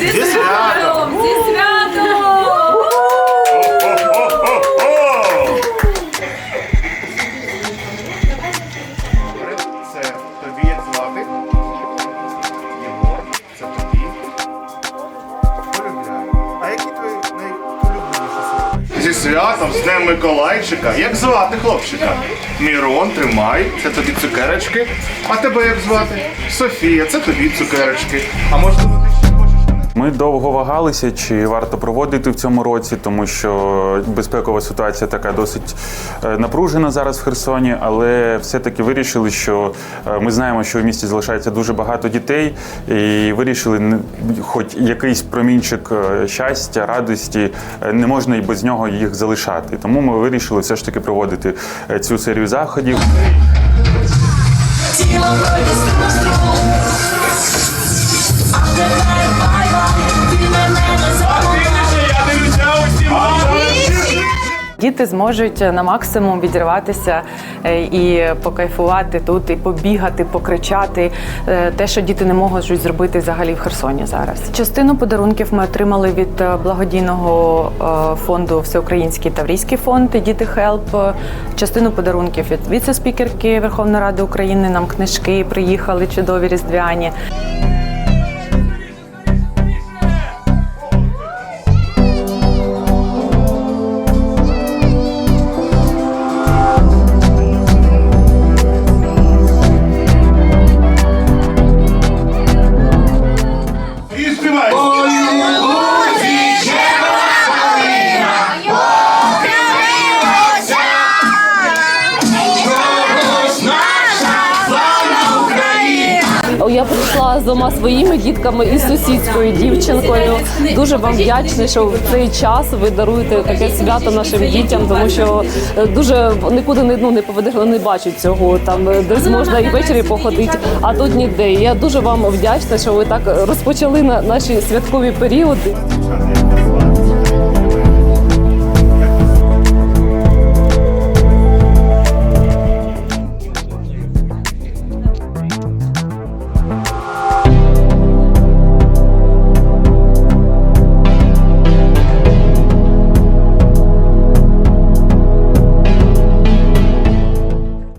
Зі святом! Зі святом! Це тобі як звати? Єгор, це тобі. Полюбляю. А які твої найулюбленіші солодощі? Зі святом, з Днем Миколайчика. Як звати хлопчика? Мірон, тримай, це тобі цукерочки. А тебе як звати? Софія, це тобі цукерочки. А можливо, Довго вагалися, чи варто проводити в цьому році, тому що безпекова ситуація така досить е, напружена зараз в Херсоні, але все-таки вирішили, що е, ми знаємо, що в місті залишається дуже багато дітей, і вирішили, хоч якийсь промінчик е, щастя, радості, не можна і без нього їх залишати. Тому ми вирішили все ж таки проводити цю серію заходів. Діти зможуть на максимум відірватися е, і покайфувати тут, і побігати, покричати. Е, Те, що діти не можуть зробити взагалі в Херсоні зараз. Частину подарунків ми отримали від е, благодійного е, фонду Всеукраїнський Таврійський фонд Діти Хелп. Частину подарунків від віце-спікерки Верховної Ради України. Нам книжки приїхали чудові різдвяні. Прийшла з двома своїми дітками і сусідською дівчинкою. Дуже вам вдячна, що в цей час ви даруєте таке свято нашим дітям, тому що е, дуже нікуди не ну не поведеш, не бачать цього. Там е, десь можна і ввечері походити, а тут ніде. Я дуже вам вдячна, що ви так розпочали на наші святкові періоди.